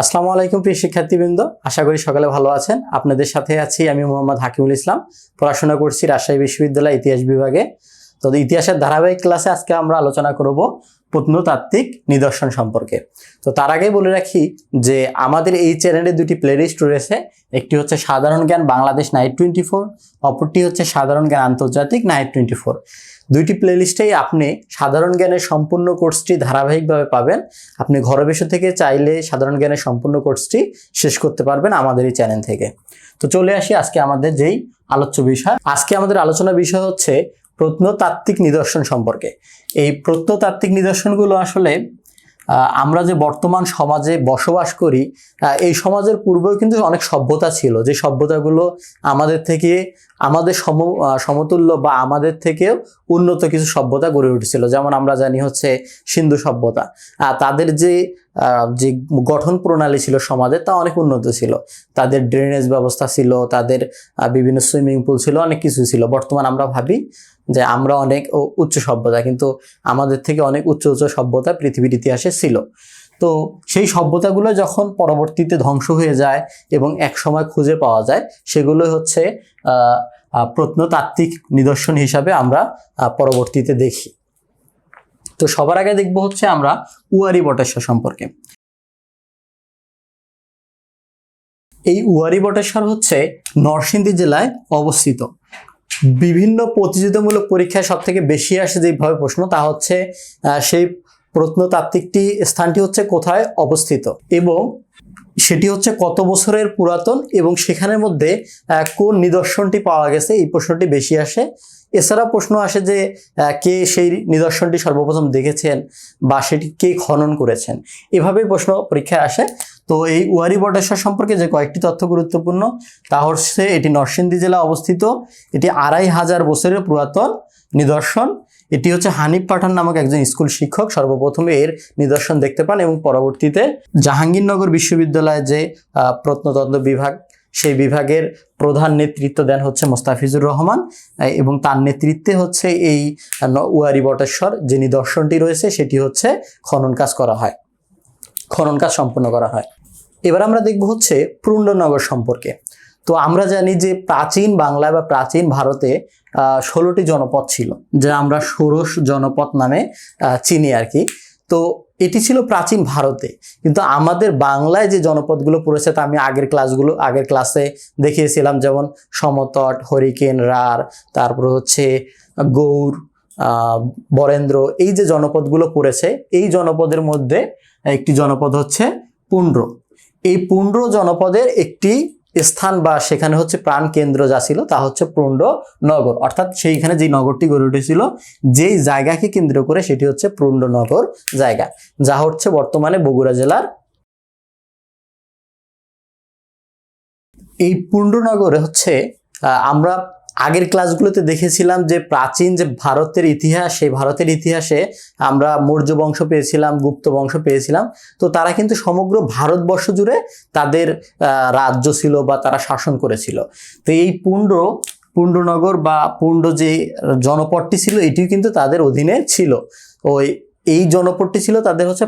আসসালামু আলাইকুম প্রিয় শিক্ষার্থীবৃন্দ। আশা করি সকালে ভালো আছেন। আপনাদের সাথে আছি আমি মোহাম্মদ হাকিমুল ইসলাম। পড়াশোনা করছি রাজশাহী বিশ্ববিদ্যালয় ইতিহাস বিভাগে। তো ইতিহাসের ধারাবাহিক ক্লাসে আজকে আমরা আলোচনা করব প্রত্নতাত্ত্বিক নিদর্শন সম্পর্কে। তো তার আগে বলে রাখি যে আমাদের এই চ্যানেলে দুটি প্লেলিস্ট রয়েছে। একটি হচ্ছে সাধারণ জ্ঞান বাংলাদেশ নাইট টোয়েন্টি ফোর, অপরটি হচ্ছে সাধারণ জ্ঞান আন্তর্জাতিক নাইট টোয়েন্টি ফোর। দুইটি প্লেলিস্টেই আপনি সাধারণ জ্ঞানের সম্পূর্ণ কোর্সটি ধারাবাহিকভাবে পাবেন। আপনি ঘরে বসে থেকে চাইলে সাধারণ জ্ঞানের সম্পূর্ণ কোর্সটি শেষ করতে পারবেন আমাদের এই চ্যানেল থেকে। তো চলে আসি আজকে আমাদের যেই আলোচ্য বিষয়। আজকে আমাদের আলোচনা বিষয় হচ্ছে প্রত্নতাত্ত্বিক নিদর্শন সম্পর্কে। এই প্রত্নতাত্ত্বিক নিদর্শনগুলো আসলে আমরা যে বর্তমান সমাজে বসবাস করি এই সমাজের পূর্বেও কিন্তু অনেক সভ্যতা ছিল। যে সভ্যতাগুলো আমাদের থেকে, আমাদের সম সমতুল্য বা আমাদের থেকেও উন্নত কিছু সভ্যতা গড়ে উঠেছিল। যেমন আমরা জানি হচ্ছে সিন্ধু সভ্যতা। তাদের যে যে গঠন প্রণালী ছিল সমাজের, তা অনেক উন্নত ছিল। তাদের ড্রেনেজ ব্যবস্থা ছিল, তাদের বিভিন্ন সুইমিং পুল ছিল, অনেক কিছু ছিল। বর্তমান আমরা ভাবি যে আমরা অনেক উচ্চ সভ্যতা, কিন্তু আমাদের থেকে অনেক উচ্চ উচ্চ সভ্যতা পৃথিবীর ইতিহাসে ছিল। তো সেই সভ্যতাগুলো যখন পরবর্তীতে ধ্বংস হয়ে যায় এবং এক সময় খুঁজে পাওয়া যায় সেগুলো হচ্ছে প্রত্নতাত্ত্বিক নিদর্শন হিসাবে আমরা পরবর্তীতে দেখি। তো সবার আগে দেখব হচ্ছে আমরা উয়ারি বটেশ্বর সম্পর্কে। এই উয়ারি বটেশ্বর হচ্ছে নরসিংদী জেলায় অবস্থিত। বিভিন্ন প্রতিযোগিতামূলক পরীক্ষায় সব থেকে বেশি আসে যেভাবে প্রশ্ন, তা হচ্ছে সেই প্রত্নতাত্ত্বিকটি স্থানটি হচ্ছে কোথায় অবস্থিত এবং সেটি হচ্ছে কত বছরের পুরাতন এবং সেখানের মধ্যে কোন নিদর্শনটি পাওয়া গেছে, এই প্রশ্নটি বেশি আসে। এছাড়া প্রশ্ন আসে যে কে সেই নিদর্শনটি সর্বপ্রথম দেখেছেন বা সেটি কে খনন করেছেন, এভাবেই প্রশ্ন পরীক্ষায় আসে। তো এই ওয়ারি বটেশ্বর সম্পর্কে যে কয়েকটি তথ্য গুরুত্বপূর্ণ, তা হচ্ছে এটি নরসিংদী জেলা অবস্থিত, এটি আড়াই হাজার বছরের পুরাতন নিদর্শন, এটি হচ্ছে হানিফ পাঠান নামক একজন স্কুল শিক্ষক, সর্বপ্রথমে এর নিদর্শন দেখতে পান এবং পরবর্তীতে জাহাঙ্গীরনগর বিশ্ববিদ্যালয়ে যে প্রত্নতত্ত্ব বিভাগ, সেই বিভাগের প্রধান নেতৃত্ব দেন হচ্ছে মোস্তাফিজুর রহমান এবং তার নেতৃত্বে হচ্ছে এই উয়ারি বটেশ্বর যে নিদর্শনটি রয়েছে, সেটি হচ্ছে খনন কাজ করা হয়, খনন কাজ সম্পন্ন করা হয়। এবার আমরা দেখব হচ্ছে পুণ্ডনগর সম্পর্কে। তো আমরা জানি যে প্রাচীন বাংলা বা প্রাচীন ভারতে ষোলোটি জনপদ ছিল, যা আমরা ষোড়শ জনপদ নামে চিনি আর কি। তো এটি ছিল প্রাচীন ভারতে। কিন্তু আমাদের বাংলায় যে জনপদগুলো পড়েছে তা আমি আগের ক্লাসগুলো, আগের ক্লাসে দেখিয়েছিলাম, যেমন সমতট, হরিকেন, রার, তারপর হচ্ছে গৌর বরেন্দ্র, এই যে জনপদগুলো পড়েছে, এই জনপদের মধ্যে একটি জনপদ হচ্ছে পুণ্ড্র এই পুণ্ড্র জনপদের একটি স্থান বা সেখানে হচ্ছে প্রাণ কেন্দ্র যা ছিল তা হচ্ছে পুণ্ড নগর। অর্থাৎ সেইখানে যে নগরটি গড়ে উঠেছিল, যেই জায়গাকে কেন্দ্র করে সেটি হচ্ছে পুণ্ড নগর জায়গা, যা হচ্ছে বর্তমানে বগুড়া জেলার এই পুণ্ডনগরে হচ্ছে আমরা আগের ক্লাসগুলোতে দেখেছিলাম যে প্রাচীন যে ভারতের ইতিহাস, সেই ভারতের ইতিহাসে আমরা মৌর্য বংশ পেয়েছিলাম, গুপ্ত বংশ পেয়েছিলাম। তো তারা কিন্তু সমগ্র ভারতবর্ষ জুড়ে তাদের রাজ্য ছিল বা তারা শাসন করেছিল। তো এই পুণ্ড, পুণ্ডনগর বা পুণ্ড যে জনপদটি ছিল, এটিও কিন্তু তাদের অধীনে ছিল। ওই এই জনপদটি ছিল তাদের হচ্ছে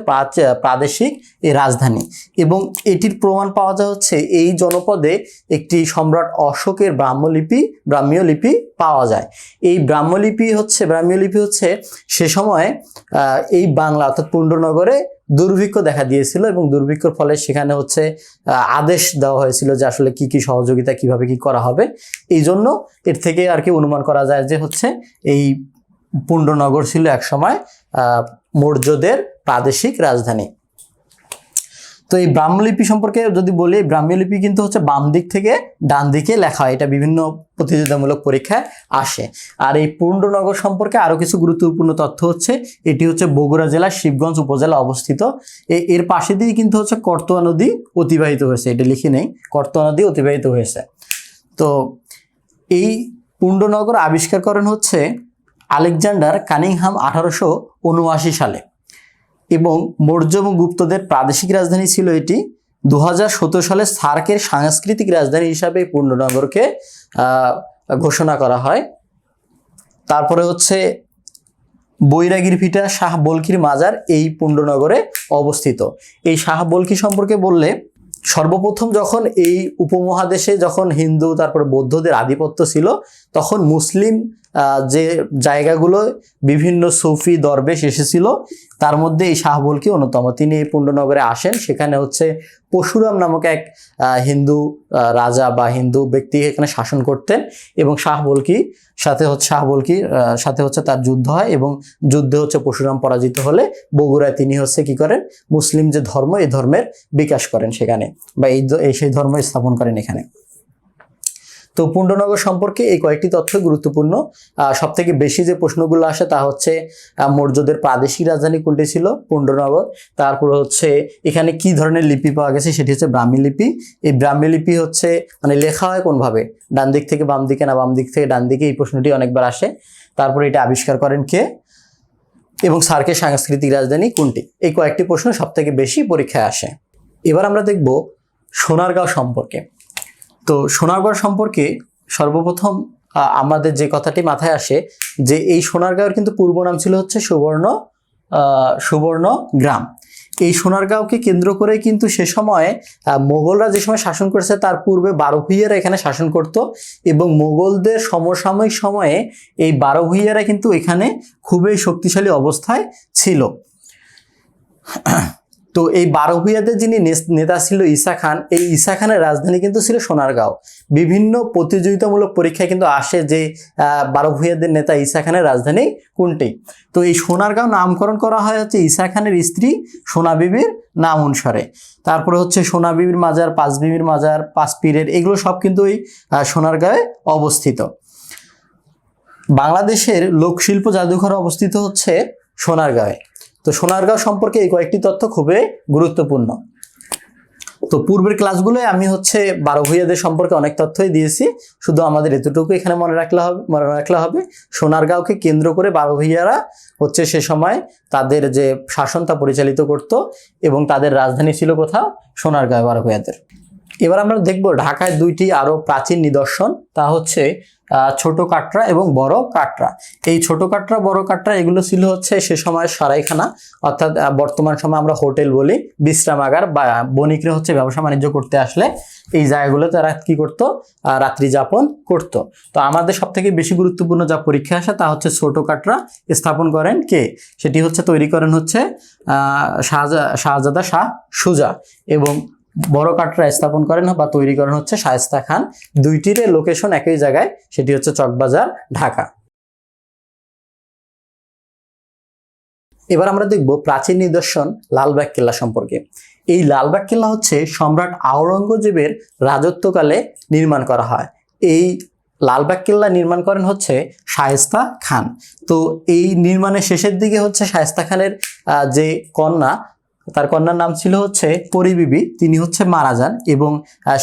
প্রাদেশিক রাজধানী। এবং এটির প্রমাণ পাওয়া যায় হচ্ছে এই জনপদে একটি সম্রাট অশোকের ব্রাহ্মলিপি ব্রাহ্মীয় লিপি পাওয়া যায়। এই ব্রাহ্মলিপি হচ্ছে ব্রাহ্মীয় লিপি হচ্ছে সে সময় এই বাংলা অর্থাৎ পুণ্ডনগরে দুর্ভিক্ষ দেখা দিয়েছিল এবং দুর্ভিক্ষর ফলে সেখানে হচ্ছে আদেশ দেওয়া হয়েছিল যে আসলে কি কি সহযোগিতা কীভাবে কি করা হবে। এই জন্য এর থেকে আর কি অনুমান করা যায় যে হচ্ছে এই পুণ্ডনগর ছিল একসময় আহ, মৌর্যদের প্রাদেশিক রাজধানী। তো এই ব্রাহ্মলিপি সম্পর্কে যদি বলি, ব্রাহ্মলিপি কিন্তু হচ্ছে বাম দিক থেকে ডান দিকে লেখা হয়। এটা বিভিন্ন প্রতিযোগিতামূলক পরীক্ষায় আসে। আর এই পুণ্ডনগর সম্পর্কে আরও কিছু গুরুত্বপূর্ণ তথ্য হচ্ছে, এটি হচ্ছে বগুড়া জেলার শিবগঞ্জ উপজেলা অবস্থিত। এর পাশে দিয়ে কিন্তু হচ্ছে কর্তোয়া নদী অতিবাহিত হয়েছে। এটা লিখে নেই, কর্তোয়া নদী অতিবাহিত হয়েছে। তো এই পুণ্ডনগর আবিষ্কার করেন হচ্ছে আলেকজান্ডার কানিংহাম আঠারোশো উনআশি সালে। এবং মৌর্য এবং গুপ্তদের প্রাদেশিক রাজধানী ছিল এটি। দু হাজার সতেরো সালে সার্কের সাংস্কৃতিক রাজধানী হিসাবে পূর্ণনগরকে ঘোষণা করা হয়। তারপরে হচ্ছে বৈরাগীর ভিটা শাহ বলকির মাজার এই পুণ্ডনগরে অবস্থিত। এই শাহ বলকি সম্পর্কে বললে, সর্বপ্রথম যখন এই উপমহাদেশে যখন হিন্দু, তারপর বৌদ্ধদের আধিপত্য ছিল, তখন মুসলিম যে জায়গাগুলো বিভিন্ন সুফি দরবেশ এসেছিল তার মধ্যে এই শাহ বলকি অন্যতম। তিনি এই পুণ্ডনগরে আসেন সেখানে হচ্ছে পশুরাম নামক এক হিন্দু রাজা বা হিন্দু ব্যক্তি এখানে শাসন করতেন এবং শাহ বলকি সাথে হচ্ছে শাহ বলকির আহ, সাথে হচ্ছে তার যুদ্ধ হয় এবং যুদ্ধে হচ্ছে পশুরাম পরাজিত হলে বগুড়ায় তিনি হচ্ছে কি করেন? মুসলিম যে ধর্ম এই ধর্মের বিকাশ করেন সেখানে বা এই সেই ধর্ম স্থাপন করেন এখানে। তো পুণ্ডনগর সম্পর্কে এই কয়েকটি তথ্য গুরুত্বপূর্ণ। সব থেকে বেশি যে প্রশ্নগুলো আসে তা হচ্ছে মৌর্যদের প্রাদেশিক রাজধানী কোনটি ছিল? পুণ্ডনগর তারপর হচ্ছে, এখানে কি ধরনের লিপি পাওয়া গেছে? সেটি হচ্ছে ব্রাহ্মী লিপি। এই ব্রাহ্মী লিপি হচ্ছে মানে লেখা হয় কোনভাবে? ডান দিক থেকে বাম দিকে না বাম দিক থেকে ডান দিকে? এই প্রশ্নটি অনেকবার আসে। তারপরে এটা আবিষ্কার করেন কে? এবং সার্কের সাংস্কৃতিক রাজধানী কোনটি? এই কয়েকটি প্রশ্ন সব থেকে বেশি পরীক্ষায় আসে। এবার আমরা দেখব সোনারগাঁও সম্পর্কে। তো সোনারগাঁও সম্পর্কে সর্বপ্রথম আমাদের যে কথাটি মাথায় আসে যে এই সোনারগাঁওয়ের কিন্তু পূর্ব নাম ছিল হচ্ছে সুবর্ণ সুবর্ণ গ্রাম। এই সোনারগাঁওকে কেন্দ্র করে কিন্তু সে সময় মোগলরা যে সময় শাসন করেছে তার পূর্বে বারো ভূঁইয়ারা এখানে শাসন করত এবং মোগলদের সমসাময়িক সময়ে এই বারো ভূঁইয়ারা কিন্তু এখানে খুবই শক্তিশালী অবস্থায় ছিল। তো এই বারো ভূঁইয়াদের যিনি নেতা ছিল ঈসা খান এই ঈসা খানের রাজধানী কিন্তু ছিল সোনারগাঁও। বিভিন্ন প্রতিযোগিতামূলক পরীক্ষায় কিন্তু আসে যে আহ, বারো ভূঁইয়াদের নেতা ঈসা খানের রাজধানী কোনটি? তো এই সোনারগাঁও নামকরণ করা হয় হচ্ছে ঈসা খানের স্ত্রী সোনা বিবির নাম অনুসারে। তারপরে হচ্ছে সোনা বিবির মাজার পাঁচ বিবির মাজার পাঁচ পীরের এগুলো সব কিন্তু ওই সোনারগাঁয়ে অবস্থিত। বাংলাদেশের লোকশিল্প জাদুঘর অবস্থিত হচ্ছে সোনারগাঁয়ে তো সোনারগাঁও সম্পর্কে এই কয়েকটি তথ্য খুবই গুরুত্বপূর্ণ। তো পূর্বের ক্লাসগুলোয় আমি হচ্ছে বারো ভূঁইয়াদের সম্পর্কে অনেক তথ্যই দিয়েছি। শুধু আমাদের এতটুকু এখানে মনে রাখলে হবে, মনে রাখলে হবে। সোনারগাঁওকে কেন্দ্র করে বারো ভূঁইয়ারা হচ্ছে সে সময় তাদের যে শাসন তা পরিচালিত করত এবং তাদের রাজধানী ছিল কোথাও? সোনারগাঁও বারো ভূঁইয়াদের। এবার আমরা দেখব ঢাকায় দুইটি আরও প্রাচীন নিদর্শন, তা হচ্ছে ছোট কাটরা এবং বড় কাটরা। এই ছোট কাটরা, বড় কাটরা এগুলো ছিল হচ্ছে সে সময় সরাইখানা, অর্থাৎ বর্তমান সময় আমরা হোটেল বলি, বিশ্রামাগার বা বণিকরা হচ্ছে ব্যবসা বাণিজ্য করতে আসলে এই জায়গাগুলো তারা কি করতো রাত্রি যাপন করত। তো আমাদের সব থেকে বেশি গুরুত্বপূর্ণ যা পরীক্ষা আসে তা হচ্ছে ছোট কাটরা স্থাপন করেন কে? সেটি হচ্ছে তৈরি করেন হচ্ছে শাহজাদা শাহ সুজা এবং বড় কাটরা স্থাপন করেন বা তৈরি করেন হচ্ছে শায়েস্তা খান। দুইটির লোকেশন একই জায়গায়, সেটি হচ্ছে চকবাজার, ঢাকা। এবার আমরা দেখব প্রাচীন নিদর্শন লালবাগ কেল্লা সম্পর্কে। এই লালবাগ কেল্লা হচ্ছে সম্রাট আওরঙ্গজেবের রাজত্বকালে নির্মাণ করা হয়। এই লালবাগ কেল্লা নির্মাণ করেন হচ্ছে শায়েস্তা খান। তো এই নির্মাণের শেষের দিকে হচ্ছে শায়েস্তা খানের যে কন্যা তার কন্যার নাম ছিল হচ্ছে পরিবিবি তিনি হচ্ছে মারা যান এবং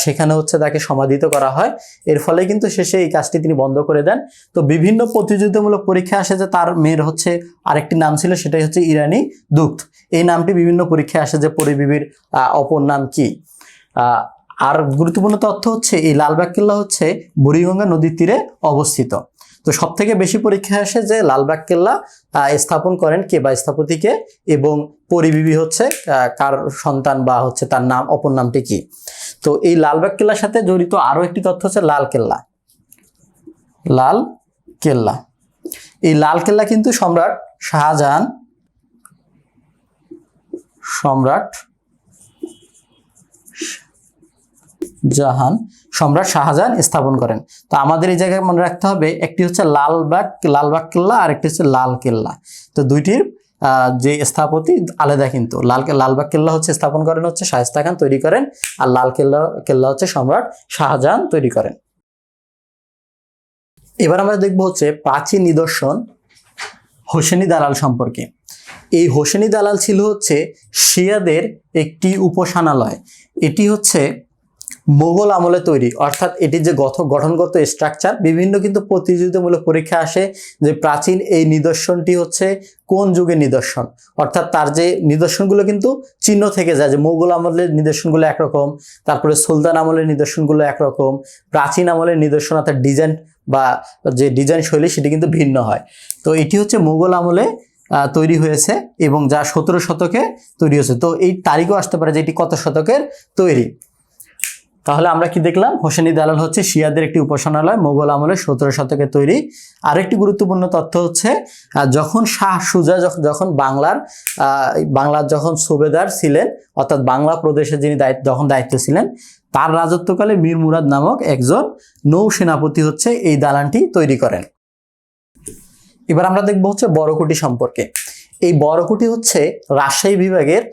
সেখানে হচ্ছে তাকে সমাধিত করা হয়। এর ফলে কিন্তু শেষে এই কাজটি তিনি বন্ধ করে দেন। তো বিভিন্ন প্রতিযোগিতামূলক পরীক্ষা আসে যে তার মেয়ের হচ্ছে আরেকটি নাম ছিল, সেটাই হচ্ছে ইরানি দুগ্ধ। এই নামটি বিভিন্ন পরীক্ষায় আসে যে পরিবিবির অপর নাম কি? আর গুরুত্বপূর্ণ তথ্য হচ্ছে এই লালবাগ কিল্লা হচ্ছে বুড়িগঙ্গা নদীর তীরে অবস্থিত। তো সব থেকে বেশি পরীক্ষায় আসে যে লালবাগ কেল্লা স্থাপন করেন কে বা স্থপতিকে এবং পরিবিবি হচ্ছে কার সন্তান বা হচ্ছে তার নাম, অপর নামটি কি? তো এই লালবাগ কেল্লার সাথে জড়িত আরও একটি তথ্য হচ্ছে লাল কেল্লা। লাল কেল্লা। এই লাল কেল্লা কিন্তু সম্রাট শাহজাহান, সম্রাট জাহান সম্রাট শাহজাহান স্থাপন করেন। তো আমাদের এই জায়গায় মনে রাখতে হবে, একটি হচ্ছে লালবাগ লালবাগ কেল্লা আর একটি হচ্ছে লাল কেল্লা। তো দুইটির যে স্থাপতি আলাদা কিন্তু। লাল লালবাগ কেল্লা হচ্ছে স্থাপন করেন হচ্ছে শায়েস্তা খান, তৈরি করেন। আর লাল কেল্লা কেল্লা হচ্ছে সম্রাট শাহজাহান তৈরি করেন। এবার আমরা দেখব হচ্ছে প্রাচীন নিদর্শন হোসেনি দালাল সম্পর্কে। এই হোসেনি দালাল ছিল হচ্ছে শিয়াদের একটি উপাসনালয়। এটি হচ্ছে মোগল আমলে তৈরি। অর্থাৎ এটির যে গঠ গঠনগত স্ট্রাকচার বিভিন্ন কিন্তু প্রতিযোগিতামূলক পরীক্ষা আসে যে প্রাচীন এই নিদর্শনটি হচ্ছে কোন যুগের নিদর্শন। অর্থাৎ তার যে নিদর্শনগুলো কিন্তু চিহ্ন থেকে যায়, যে মোগল আমলের নিদর্শনগুলো একরকম, তারপরে সুলতান আমলের নিদর্শনগুলো একরকম, প্রাচীন আমলের নিদর্শন অর্থাৎ ডিজাইন বা যে ডিজাইন শৈলী সেটি কিন্তু ভিন্ন হয়। তো এটি হচ্ছে মোগল আমলে তৈরি হয়েছে এবং যা সতেরো শতকে তৈরি হয়েছে। তো এই তারিখও আসতে পারে যে এটি কত শতকের তৈরি। তাহলে আমরা কি দেখলাম? হোসেনি দালাল হচ্ছে শিয়াদের একটি উপাসনালয়, মোগল আমলের সতেরো শতকে তৈরি। আরেকটি গুরুত্বপূর্ণ তথ্য হচ্ছে যখন শাহ সুজা যখন বাংলার বাংলার যখন সুবেদার ছিলেন, অর্থাৎ বাংলা প্রদেশে যিনি দায়িত্ব, যখন দায়িত্ব ছিলেন, তার রাজত্বকালে মীর মুরাদ নামক একজন নৌ সেনাপতি হচ্ছে এই দালানটি তৈরি করেন। এবার আমরা দেখব হচ্ছে বড়কুটি সম্পর্কে। এই বড়কুটি হচ্ছে রাজশাহী বিভাগের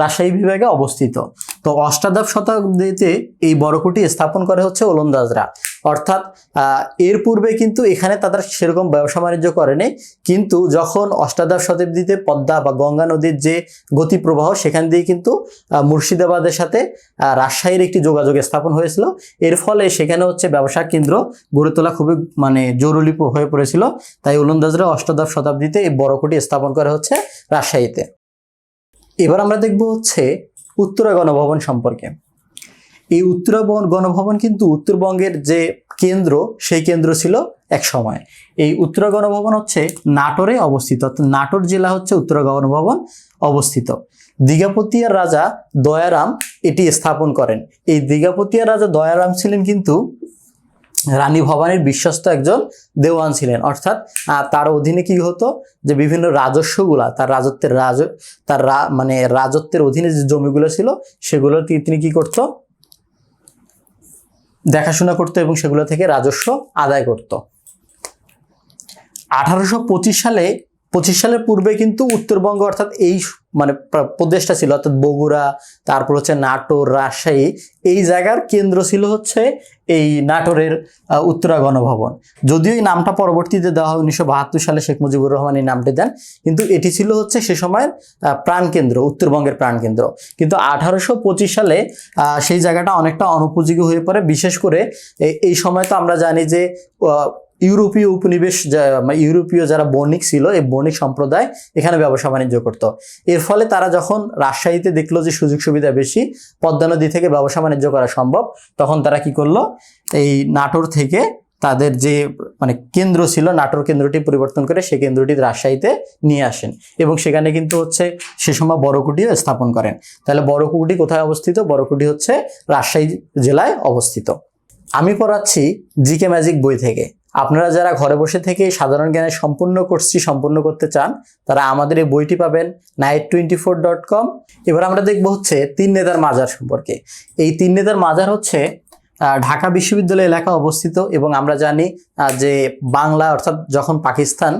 রাজশাহী বিভাগে অবস্থিত। তো অষ্টাদশ শতাব্দীতে এই বড়কুটি স্থাপন করে হচ্ছে ওলন্দাজরা। অর্থাৎ এর পূর্বে কিন্তু এখানে তাদের সেরকম ব্যবসা বাণিজ্য করেনি। কিন্তু যখন অষ্টাদশ শতাব্দীতে পদ্মা বা গঙ্গা নদীর যে গতি প্রবাহ সেখান দিয়ে কিন্তু মুর্শিদাবাদের সাথে রাজশাহীর একটি যোগাযোগ স্থাপন হয়েছিল। এর ফলে সেখানে হচ্ছে ব্যবসা কেন্দ্র গড়ে তোলা খুবই মানে জরুরি হয়ে পড়েছিল। তাই ওলন্দাজরা অষ্টাদশ শতাব্দীতে এই বড়কুটি স্থাপন করা হচ্ছে রাজশাহীতে। এবার আমরা দেখব হচ্ছে উত্তরা গণভবন সম্পর্কে। এই উত্তরা গণভবন কিন্তু উত্তরবঙ্গের যে কেন্দ্র, সেই কেন্দ্র ছিল এক সময়। এই উত্তরা গণভবন হচ্ছে নাটোরে অবস্থিত নাটোর জেলা হচ্ছে উত্তরা গণভবন অবস্থিত। দীঘাপতিয়ার রাজা দয়ারাম এটি স্থাপন করেন। এই দীঘাপতিয়ার রাজা দয়ারাম ছিলেন কিন্তু রানী ভবানীর বিশ্বস্ত একজন দেওয়ান ছিলেন। অর্থাৎ তার অধীনে কি হতো? যে বিভিন্ন রাজস্বগুলা, তার রাজত্বের রাজ, তার মানে রাজত্বের অধীনে যে জমিগুলো ছিল, সেগুলো তিনি কি করত? দেখাশোনা করত এবং সেগুলো থেকে রাজস্ব আদায় করত। আঠারোশো পঁচিশ সালে পঁচিশ সালের পূর্বে কিন্তু উত্তরবঙ্গ অর্থাৎ এই মানে প্র- প্রদেশটা ছিল, অর্থাৎ বগুড়া, তারপর হচ্ছে নাটোর, রাজশাহী, এই জায়গার কেন্দ্র ছিল হচ্ছে এই নাটোরের উত্তরা গণভবন। যদিও এই নামটা পরবর্তীতে দেওয়া হয় উনিশশো বাহাত্তর সালে শেখ মুজিবুর রহমান এই নামটি দেন, কিন্তু এটি ছিল হচ্ছে সে সময়ের প্রাণকেন্দ্র, উত্তরবঙ্গের প্রাণকেন্দ্র। কিন্তু আঠারোশো পঁচিশ সালে সেই জায়গাটা অনেকটা অনুপযোগী হয়ে পড়ে, বিশেষ করে এই- সময় তো আমরা জানি যে ইউরোপীয় উপনিবেশ মানে ইউরোপীয় যারা বণিক ছিল, এই বণিক সম্প্রদায় এখানে ব্যবসা বাণিজ্য করত। এর ফলে তারা যখন রাজশাহীতে দেখল যে সুযোগ সুবিধা বেশি, পদ্মা নদী থেকে ব্যবসা বাণিজ্য করা সম্ভব, তখন তারা কি করল? এই নাটোর থেকে তাদের যে মানে কেন্দ্র ছিল, নাটোর কেন্দ্রটি পরিবর্তন করে সেই কেন্দ্রটি রাজশাহীতে নিয়ে আসেন এবং সেখানে কিন্তু হচ্ছে সে সময় বড়কুটিও স্থাপন করেন। তাহলে বড়কুটি কোথায় অবস্থিত? বড়কুটি হচ্ছে রাজশাহী জেলায় অবস্থিত। আমি পড়াচ্ছি জিকে ম্যাজিক বই থেকে। আপনারা যারা ঘরে বসে থেকে সাধারণ জ্ঞানের সম্পূর্ণ কোর্সটি সম্পূর্ণ করতে চান, তারা আমাদের এই বইটি পাবেন night twenty four dot com এবার আমরা দেখব হচ্ছে তিন নেতার মাজার সম্পর্কে। এই তিন নেতার মাজার হচ্ছে ঢাকা বিশ্ববিদ্যালয় এলাকা অবস্থিত এবং আমরা জানি যে বাংলা অর্থাৎ যখন পাকিস্তান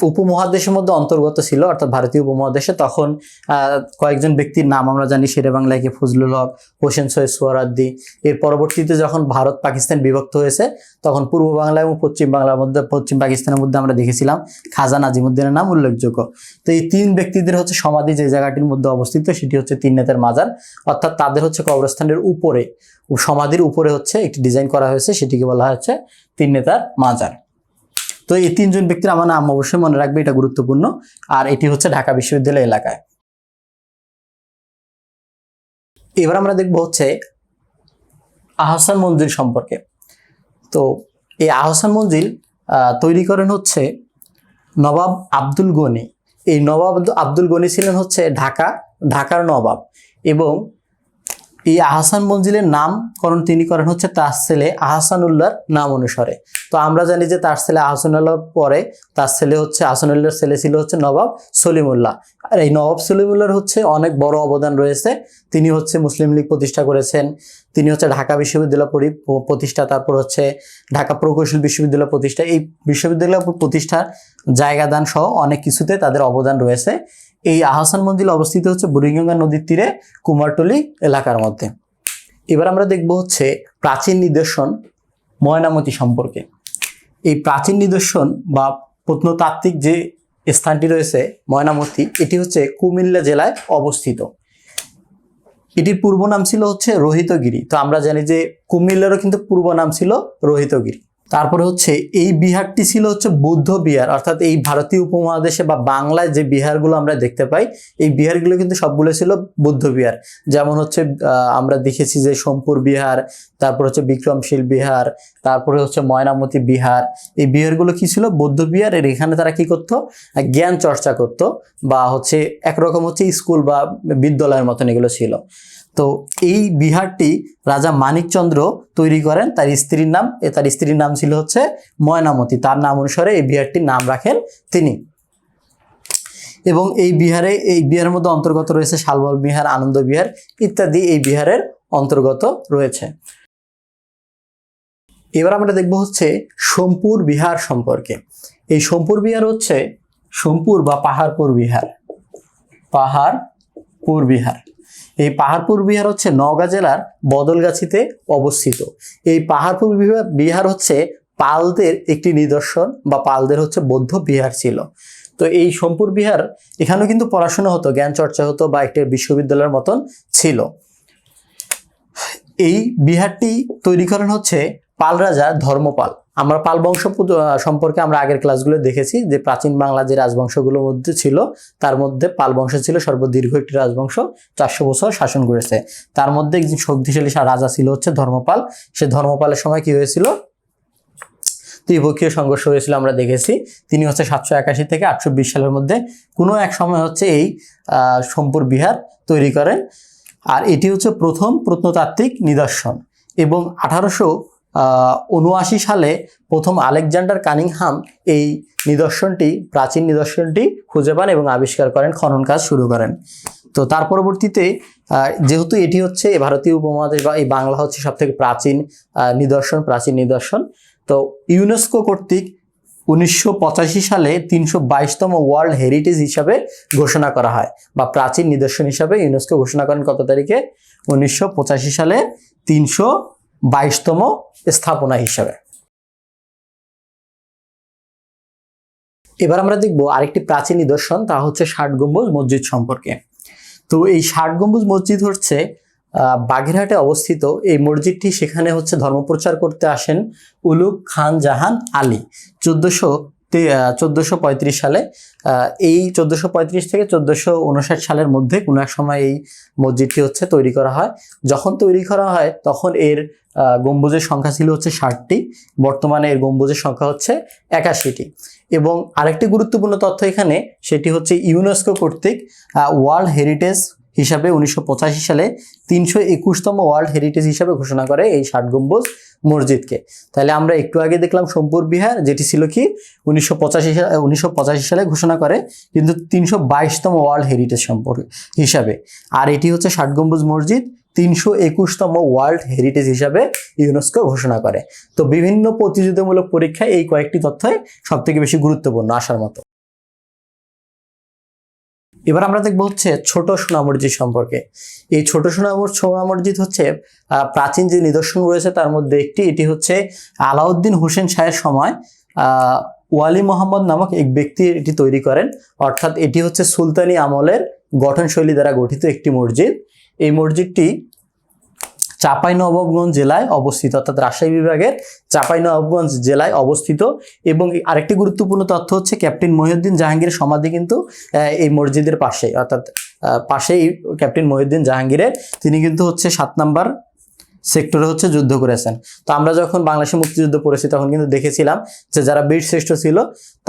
উপমহাদেশের মধ্যে অন্তর্গত ছিল, অর্থাৎ ভারতীয় উপমহাদেশে, তখন কয়েকজন ব্যক্তির নাম আমরা জানি, শেরে বাংলায় কি ফজলুল হক, হোসেন সৈয়দ সোহরাদ্দি এর পরবর্তীতে যখন ভারত পাকিস্তান বিভক্ত হয়েছে, তখন পূর্ব বাংলা এবং পশ্চিম বাংলার মধ্যে, পশ্চিম পাকিস্তানের মধ্যে আমরা দেখেছিলাম খাজা নাজিমুদ্দিনের নাম উল্লেখযোগ্য। তো এই তিন ব্যক্তিদের হচ্ছে সমাধি যে জায়গাটির মধ্যে অবস্থিত, সেটি হচ্ছে তিন নেতার মাজার, অর্থাৎ তাদের হচ্ছে কবরস্থানের উপরে, সমাধির উপরে হচ্ছে একটি ডিজাইন করা হয়েছে, সেটিকে বলা হচ্ছে তিন নেতার মাজার। তো এই তিনজন ব্যক্তির আমার নাম অবশ্যই মনে রাখবে, এটা গুরুত্বপূর্ণ। আর এটি হচ্ছে ঢাকা বিশ্ববিদ্যালয় এলাকায়। এবার আমরা দেখব হচ্ছে আহসান মঞ্জিল সম্পর্কে। তো এই আহসান মঞ্জিল তৈরি করেন হচ্ছে নবাব আব্দুল গনি। এই নবাব আব্দু- আব্দুল গনি ছিলেন হচ্ছে ঢাকা, ঢাকার নবাব এবং এই আহসান মঞ্জিলের নামকরণ তিনি করেন হচ্ছে তার ছেলে আহসানুল্লাহর নাম অনুসারে। তো আমরা জানি যে তার ছেলে আহসানুল্লাহ পরে তার ছেলে হচ্ছে, আহসানুল্লাহর ছেলে ছিল হচ্ছে নবাব সলিমুল্লাহ। আর এই নবাব সলিমুল্লাহর হচ্ছে অনেক বড় অবদান রয়েছে। তিনি হচ্ছে মুসলিম লীগ প্রতিষ্ঠা করেছেন। তিনি হচ্ছে ঢাকা বিশ্ববিদ্যালয় পরি- প্রতিষ্ঠা, তারপর হচ্ছে ঢাকা প্রকৌশল বিশ্ববিদ্যালয় প্রতিষ্ঠা। এই বিশ্ববিদ্যালয় প্রতিষ্ঠার জায়গা দান সহ অনেক কিছুতে তাদের অবদান রয়েছে। এই আহসান মঞ্জিল অবস্থিত হচ্ছে বুড়িগঙ্গা নদীর তীরে কুমারটুলি এলাকার মধ্যে। এবার আমরা দেখব হচ্ছে প্রাচীন নিদর্শন ময়নামতি সম্পর্কে। এই প্রাচীন নিদর্শন বা প্রত্নতাত্ত্বিক যে স্থানটি রয়েছে ময়নামতি, এটি হচ্ছে কুমিল্লা জেলায় অবস্থিত। এটির পূর্ব নাম ছিল হচ্ছে রোহিতগিরি। তো আমরা জানি যে কুমিল্লারও কিন্তু পূর্ব নাম ছিল রোহিতগিরি। তারপরে হচ্ছে এই বিহারটি ছিল হচ্ছে বৌদ্ধ বিহার, অর্থাৎ এই ভারতীয় উপমহাদেশে বা বাংলায় যে বিহারগুলো আমরা দেখতে পাই, এই বিহারগুলো কিন্তু সবগুলো ছিল বৌদ্ধ বিহার। যেমন হচ্ছে আমরা দেখেছি যে সোমপুর বিহার, তারপর হচ্ছে বিক্রমশীল বিহার, তারপরে হচ্ছে ময়নামতি বিহার, এই বিহারগুলো কি ছিল? বৌদ্ধ বিহার। এর এখানে তারা কি করতো? জ্ঞান চর্চা করত বা হচ্ছে একরকম হচ্ছে স্কুল বা বিদ্যালয়ের মতন এগুলো ছিল। তো এই বিহারটি রাজা মানিকচন্দ্র তৈরি করেন, তার স্ত্রীর নাম, এ তার স্ত্রীর নাম ছিল হচ্ছে ময়নামতি, তার নাম অনুসারে এই বিহারটির নাম রাখেন তিনি। এবং এই বিহারে, এই বিহারের মধ্যে অন্তর্গত রয়েছে শালবল বিহার, আনন্দ বিহার ইত্যাদি এই বিহারের অন্তর্গত রয়েছে। এবার আমরা দেখব হচ্ছে সোমপুর বিহার সম্পর্কে। এই সোমপুর বিহার হচ্ছে সোমপুর বা পাহাড়পুর বিহার। পাহাড়পুর বিহার। এই পাহাড়পুর বিহার হচ্ছে নওগাঁ জেলার বদলগাছিতে অবস্থিত। এই পাহাড়পুর বিহার হচ্ছে পালদের একটি নিদর্শন বা পালদের হচ্ছে বৌদ্ধ বিহার ছিল। তো এই সোমপুর বিহার, এখানেও কিন্তু পড়াশোনা হতো, জ্ঞান চর্চা হতো বা একটা বিশ্ববিদ্যালয়ের মতন ছিল। এই বিহারটি তৈরি করেন হচ্ছে পাল রাজা ধর্মপাল। আমরা পাল বংশ সম্পর্কে আমরা আগের ক্লাসগুলো দেখেছি যে প্রাচীন বাংলা যে রাজবংশগুলোর মধ্যে ছিল, তার মধ্যে পাল বংশ ছিল সর্বদীর্ঘ একটি রাজবংশ, চারশো বছর শাসন করেছে। তার মধ্যে একজন শক্তিশালী রাজা ছিল হচ্ছে ধর্মপাল। সে ধর্মপালের সময় কি হয়েছিল? ত্রিপক্ষীয় সংঘর্ষ হয়েছিল আমরা দেখেছি। তিনি হচ্ছে সাতশো একাশি থেকে আটশো বিশ সালের মধ্যে কোনো এক সময় হচ্ছে এই সোমপুর বিহার তৈরি করেন। আর এটি হচ্ছে প্রথম প্রত্নতাত্ত্বিক নিদর্শন এবং আঠারোশো উনআশি সালে প্রথম আলেকজান্ডার কানিংহাম এই নিদর্শনটি, প্রাচীন নিদর্শনটি খুঁজে পান এবং আবিষ্কার করেন, খনন কাজ শুরু করেন। তো তার পরবর্তীতে যেহেতু এটি হচ্ছে ভারতীয় উপমহাদেশ বা এই বাংলা হচ্ছে সব থেকে প্রাচীন নিদর্শন প্রাচীন নিদর্শন, তো ইউনেস্কো কর্তৃক উনিশশো পঁচাশি সালে তিনশো বাইশতম ওয়ার্ল্ড হেরিটেজ হিসাবে ঘোষণা করা হয়, বা প্রাচীন নিদর্শন হিসাবে ইউনেস্কো ঘোষণা করেন কত তারিখে? উনিশশো পঁচাশি সালে তিনশো বাইশতম স্থাপনা হিসাবে। এবার আমরা দেখব আরেকটি প্রাচীন নিদর্শন তা হচ্ছে ষাট গম্বুজ মসজিদ সম্পর্কে। তো এই ষাট গম্বুজ মসজিদ হচ্ছে আহ, বাগেরহাটে অবস্থিত। এই মসজিদটি সেখানে হচ্ছে ধর্মপ্রচার করতে আসেন উলুক খান জাহান আলী। চোদ্দোশো চোদ্দোশো সালে এই চোদ্দোশো থেকে চোদ্দোশো সালের মধ্যে কোনো এক সময় এই মসজিদটি হচ্ছে তৈরি করা হয়। যখন তৈরি করা হয়, তখন এর গম্বুজের সংখ্যা ছিল হচ্ছে ষাটটি। বর্তমানে এর গম্বুজের সংখ্যা হচ্ছে একাশিটি। এবং আরেকটি গুরুত্বপূর্ণ তথ্য এখানে, সেটি হচ্ছে ইউনেস্কো কর্তৃক ওয়ার্ল্ড হেরিটেজ হিসাবে উনিশশো পঁচাশি সালে তিনশো একুশতম ওয়ার্ল্ড হেরিটেজ হিসাবে ঘোষণা করে এই ষাট গম্বুজ মসজিদকে। তাহলে আমরা একটু আগে দেখলাম সোমপুর বিহার, যেটি ছিল কি উনিশশো পঁচাশি সালে ঘোষণা করে, কিন্তু তিনশো বাইশতম ওয়ার্ল্ড হেরিটেজ সম্পর্কে হিসাবে। আর এটি হচ্ছে ষাট গম্বুজ মসজিদ, তিনশো একুশতম ওয়ার্ল্ড হেরিটেজ হিসাবে ইউনেস্কো ঘোষণা করে। তো বিভিন্ন প্রতিযোগিতামূলক পরীক্ষায় এই কয়েকটি তথ্যই সব থেকে বেশি গুরুত্বপূর্ণ আসার মতো। এবার আমরা দেখব হচ্ছে ছোট সোনা মসজিদ সম্পর্কে। এই ছোট সোনা সোনা মসজিদ হচ্ছে প্রাচীন যে নিদর্শন রয়েছে তার মধ্যে একটি, এটি হচ্ছে আলাউদ্দিন হোসেন শাহের সময় ওয়ালি মোহাম্মদ নামক এক ব্যক্তি এটি তৈরি করেন। অর্থাৎ এটি হচ্ছে সুলতানি আমলের গঠনশৈলী দ্বারা গঠিত একটি মসজিদ। এই মসজিদটি চাঁপাইনবাবগঞ্জ জেলায় অবস্থিত, অর্থাৎ রাজশাহী বিভাগের চাঁপাইনবাবগঞ্জ জেলায় অবস্থিত। এবং আরেকটি গুরুত্বপূর্ণ তথ্য হচ্ছে, ক্যাপ্টেন মহিউদ্দিন জাহাঙ্গীরের সমাধি কিন্তু এই মসজিদের পাশে অর্থাৎ পাশেই ক্যাপ্টেন মহিউদ্দিন জাহাঙ্গীরের। তিনি কিন্তু হচ্ছে সাত নাম্বার সেক্টরে হচ্ছে যুদ্ধ করেছেন। তো আমরা যখন বাংলাদেশে মুক্তিযুদ্ধ পড়েছি, তখন কিন্তু দেখেছিলাম যে যারা বীর শ্রেষ্ঠ ছিল,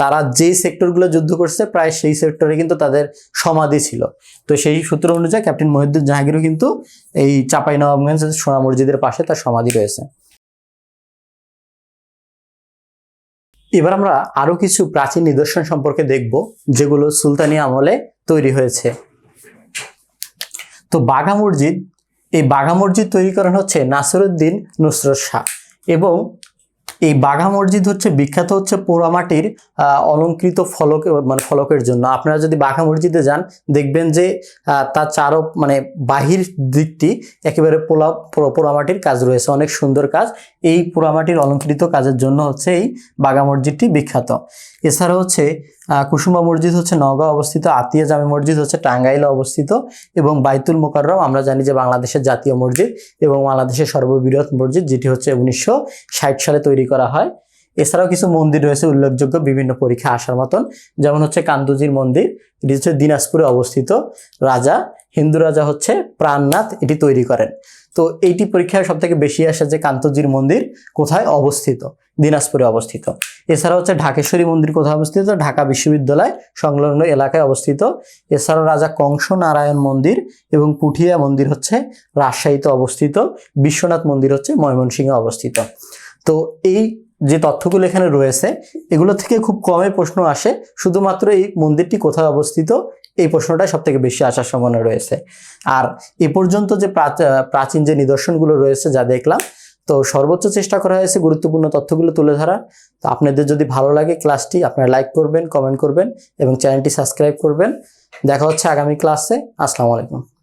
তারা যেই সেক্টরগুলো যুদ্ধ করছে, প্রায় সেই সেক্টরে কিন্তু তাদের সমাধি ছিল। তো সেই সূত্র অনুযায়ী ক্যাপ্টেন মহিউদ্দিন জাহাঙ্গীরও কিন্তু এই চাপাই নবাবগঞ্জ সোনা মসজিদের পাশে তার সমাধি রয়েছে। এবার আমরা আরও কিছু প্রাচীন নিদর্শন সম্পর্কে দেখব, যেগুলো সুলতানি আমলে তৈরি হয়েছে। তো বাঘা মসজিদ এই বাঘা মসজিদ তৈরি করেন হচ্ছে নাসিরুদ্দিন নুসরত শাহ। এবং এই বাঘা মসজিদ হচ্ছে বিখ্যাত হচ্ছে পোড়ামাটির অলঙ্কৃত ফলক মানে ফলকের জন্য। আপনারা যদি বাঘা মসজিদে যান, দেখবেন যে তার চারো মানে বাহির দিকটি একেবারে পোলা পোড়া- পোড়ামাটির কাজ রয়েছে। অনেক সুন্দর কাজ। এই পোড়ামাটির অলঙ্কৃত কাজের জন্য হচ্ছে এই বাঘা মসজিদটি বিখ্যাত। এছাড়া হচ্ছে কুসুমা মসজিদ হচ্ছে নগাঁও অবস্থিত, আতিয়া জামে মসজিদ হচ্ছে টাঙ্গাইলে অবস্থিত এবং বাইতুল মোকাররম আমরা জানি যে বাংলাদেশের জাতীয় মসজিদ এবং বাংলাদেশের সর্ববৃহৎ মসজিদ যেটি হচ্ছে উনিশশো ষাট সালে তৈরি করা হয়। এছাড়াও কিছু মন্দির রয়েছে উল্লেখযোগ্য বিভিন্ন পরীক্ষা আসার মতন। যেমন হচ্ছে কান্দুজির মন্দির, এটি হচ্ছে দিনাজপুরে অবস্থিত। রাজা, হিন্দু রাজা হচ্ছে প্রাণনাথ, এটি তৈরি করেন। তো এইটি পরীক্ষায় সব থেকে বেশি আসে যে কান্তজির মন্দির কোথায় অবস্থিত? দিনাজপুরে অবস্থিত। এছাড়া হচ্ছে ঢাকেশ্বরী মন্দির কোথায় অবস্থিত? ঢাকা বিশ্ববিদ্যালয় সংলগ্ন এলাকায় অবস্থিত। এছাড়াও রাজা কংস নারায়ণ মন্দির এবং পুঠিয়া মন্দির হচ্ছে রাজশাহীতে অবস্থিত। বিশ্বনাথ মন্দির হচ্ছে ময়মনসিংহে অবস্থিত। তো এই যে তথ্যগুলো এখানে রয়েছে, এগুলো থেকে খুব কমে প্রশ্ন আসে। শুধুমাত্র এই মন্দিরটি কোথায় অবস্থিত, এই প্রশ্নটা সব থেকে বেশি আসার সম্ভাবনা রয়েছে। আর এ পর্যন্ত যে প্রাচীন যে নিদর্শনগুলো রয়েছে যা দেখলাম, তো সর্বোচ্চ চেষ্টা করা হয়েছে গুরুত্বপূর্ণ তথ্যগুলো তুলে ধরা। তো আপনাদের যদি ভালো লাগে ক্লাসটি, আপনারা লাইক করবেন, কমেন্ট করবেন এবং চ্যানেলটি সাবস্ক্রাইব করবেন। দেখা হচ্ছে আগামী ক্লাসে। আসসালামু আলাইকুম।